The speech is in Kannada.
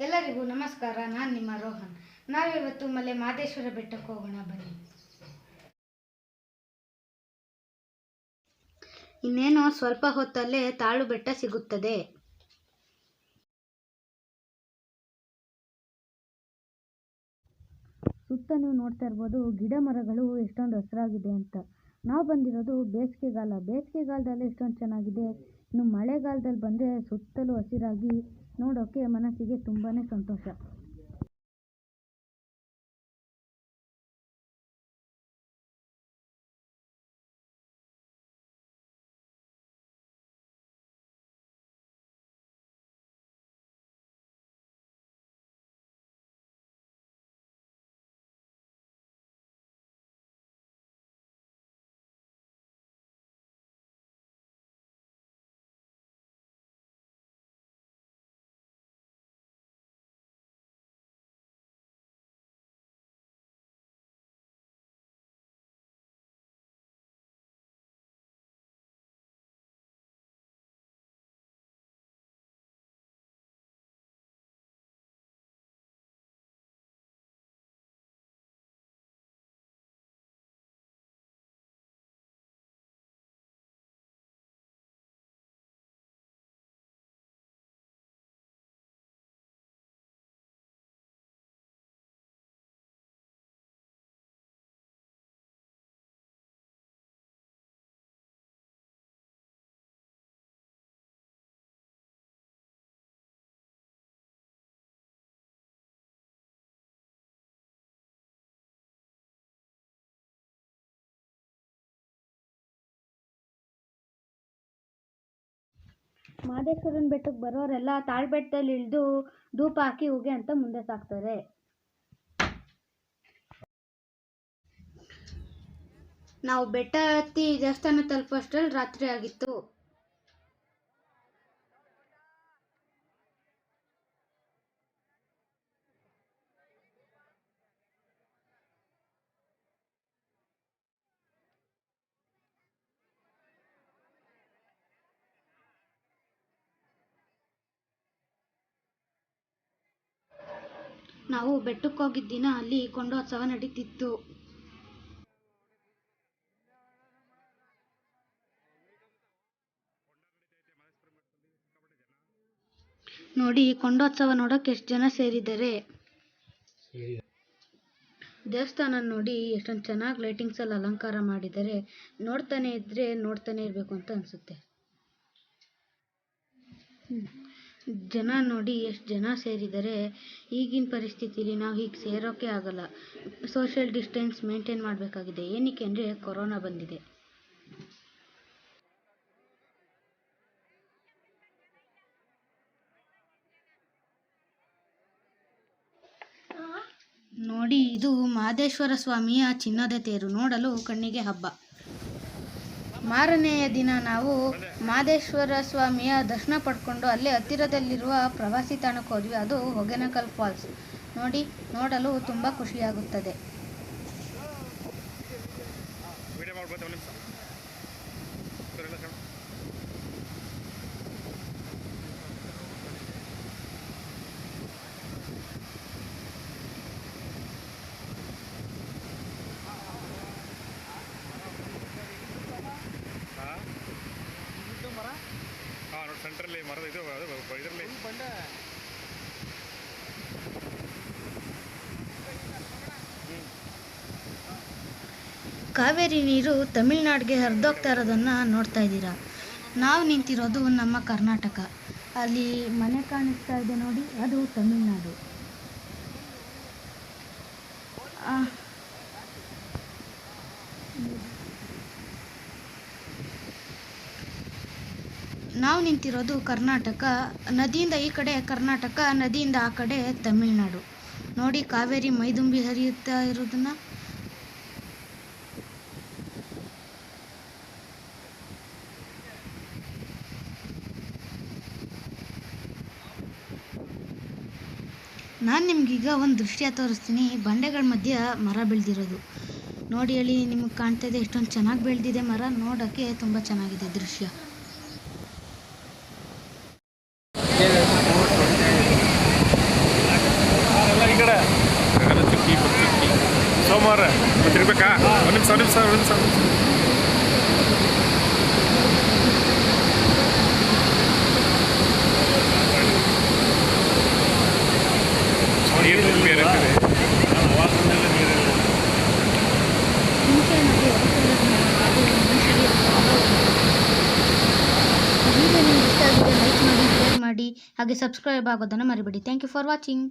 ಎಲ್ಲರಿಗೂ ನಮಸ್ಕಾರ, ನಾನು ನಿಮ್ಮ ರೋಹನ್. ನಾವಿವತ್ತು ಮಲೆ ಮಾದೇಶ್ವರ ಬೆಟ್ಟಕ್ಕೆ ಹೋಗೋಣ ಬನ್ನಿ. ಇನ್ನೇನು ಸ್ವಲ್ಪ ಹೊತ್ತಲ್ಲೇ ತಾಳು ಬೆಟ್ಟ ಸಿಗುತ್ತದೆ. ಸುತ್ತ ನೀವು ನೋಡ್ತಾ ಇರ್ಬೋದು, ಗಿಡ ಮರಗಳು ಎಷ್ಟೊಂದು ಹಸಿರಾಗಿದೆ ಅಂತ. ನಾವು ಬಂದಿರೋದು ಬೇಸಿಗೆಗಾಲ. ಬೇಸಿಗೆಗಾಲದಲ್ಲಿ ಎಷ್ಟೊಂದು ಚೆನ್ನಾಗಿದೆ. ಇನ್ನು ಮಳೆಗಾಲದಲ್ಲಿ ಬಂದರೆ ಸುತ್ತಲೂ ಹಸಿರಾಗಿ ನೋಡೋಕ್ಕೆ ಮನಸ್ಸಿಗೆ ತುಂಬಾ ಸಂತೋಷ. ಮಾದೇಶ್ವರನ ಬೆಟ್ಟಕ್ಕೆ ಬರೋರೆಲ್ಲ ತಾಳ್ಬೆಟ್ಟದಲ್ಲಿ ಇಳಿದು ಧೂಪ ಹಾಕಿ ಹೋಗಿ ಅಂತ ಮುಂದೆ ಸಾಕ್ತಾರೆ. ನಾವು ಬೆಟ್ಟ ಹತ್ತಿ ದೇವಸ್ಥಾನ ತಲುಪೋಷ್ಟ್ರಲ್ಲಿ ರಾತ್ರಿ ಆಗಿತ್ತು. ನಾವು ಬೆಟ್ಟಕ್ಕೆ ಹೋಗಿದ್ದ ದಿನ ಅಲ್ಲಿ ಕೊಂಡೋತ್ಸವ ನಡೀತಿತ್ತು. ನೋಡಿ, ಕೊಂಡೋತ್ಸವ ನೋಡೋಕೆ ಎಷ್ಟು ಜನ ಸೇರಿದ್ದಾರೆ? ದೇವಸ್ಥಾನ ನೋಡಿ, ಎಷ್ಟೊಂದು ಚೆನ್ನಾಗಿ ಲೈಟಿಂಗ್ಸ್ ಅಲ್ಲಿ ಅಲಂಕಾರ ಮಾಡಿದ್ದಾರೆ. ನೋಡ್ತಾನೆ ಇದ್ರೆ ನೋಡ್ತಾನೆ ಇರಬೇಕು ಅಂತ ಅನ್ಸುತ್ತೆ. ಜನ ನೋಡಿ ಎಷ್ಟು ಜನ ಸೇರಿದ್ದಾರೆ ಈಗಿನ ಪರಿಸ್ಥಿತಿಲಿ ನಾವು ಹೀಗೆ ಸೇರೋಕೆ ಆಗಲ್ಲ. ಸೋಷಿಯಲ್ ಡಿಸ್ಟೆನ್ಸ್ ಮೇಂಟೈನ್ ಮಾಡಬೇಕಾಗಿದೆ. ಏನಕ್ಕೆ ಅಂದರೆ ಕೊರೋನಾ ಬಂದಿದೆ. ನೋಡಿ, ಇದು ಮಾದೇಶ್ವರ ಸ್ವಾಮಿಯ ಚಿನ್ನದ ತೇರು ನೋಡಲು ಕಣ್ಣಿಗೆ ಹಬ್ಬ. ಮಾರನೆಯ ದಿನ ನಾವು ಮಾದೇಶ್ವರ ಸ್ವಾಮಿಯ ದರ್ಶನ ಪಡ್ಕೊಂಡು ಅಲ್ಲೇ ಹತ್ತಿರದಲ್ಲಿರುವ ಪ್ರವಾಸಿ ತಾಣಕ್ಕೆ ಹೋದ್ವಿ. ಅದು ಹೊಗೆನಕಲ್ ಫಾಲ್ಸ್. ನೋಡಿ, ನೋಡಲು ತುಂಬ ಖುಷಿಯಾಗುತ್ತದೆ. ಸೆಂಟ್ರಲ್ಲಿ ಮರದ ಇದು ಇದರಲ್ಲಿ. ಕಾವೇರಿ ನೀರು ತಮಿಳ್ನಾಡಿಗೆ ಹರಿದೋಗ್ತಾ ಇರೋದನ್ನು ನೋಡ್ತಾ ಇದ್ದೀರಾ. ನಾವು ನಿಂತಿರೋದು ನಮ್ಮ ಕರ್ನಾಟಕ. ಅಲ್ಲಿ ಮನೆ ಕಾಣಿಸ್ತಾ ಇದೆ ನೋಡಿ ಅದು ತಮಿಳ್ನಾಡು. ನಾವು ನಿಂತಿರೋದು ಕರ್ನಾಟಕ ನದಿಯಿಂದ ಈ ಕಡೆ ಕರ್ನಾಟಕ, ನದಿಯಿಂದ ಆ ಕಡೆ ತಮಿಳ್ನಾಡು. ನೋಡಿ ಕಾವೇರಿ ಮೈದುಂಬಿ ಹರಿಯುತ್ತಾ ಇರೋದನ್ನ. ನಾನು ನಿಮ್ಗೀಗ ಒಂದು ದೃಶ್ಯ ತೋರಿಸ್ತೀನಿ. ಬಂಡೆಗಳ ಮಧ್ಯೆ ಮರ ಬೆಳೆದಿರೋದು. ನೋಡಿ ಹೇಳಿ, ನಿಮಗೆ ಕಾಣ್ತಾ ಇದೆ, ಎಷ್ಟೊಂದು ಚೆನ್ನಾಗಿ ಬೆಳೆದಿದೆ ಮರ. ನೋಡೋಕ್ಕೆ ತುಂಬ ಚೆನ್ನಾಗಿದೆ ದೃಶ್ಯ. ಸೋಮವಾರ ತಿರ್ಬೇಕಾ ಒಂದ್ ನಿಮಿಷ, ಒಂದು ನಿಮಿಷ ಒಂದು ನಿಮಿಷ. ಮಾಡಿ ಹಾಗೆ ಸಬ್ಸ್ಕ್ರೈಬ್ ಆಗೋದನ್ನು ಮರಿಬೇಡಿ. Thank you for watching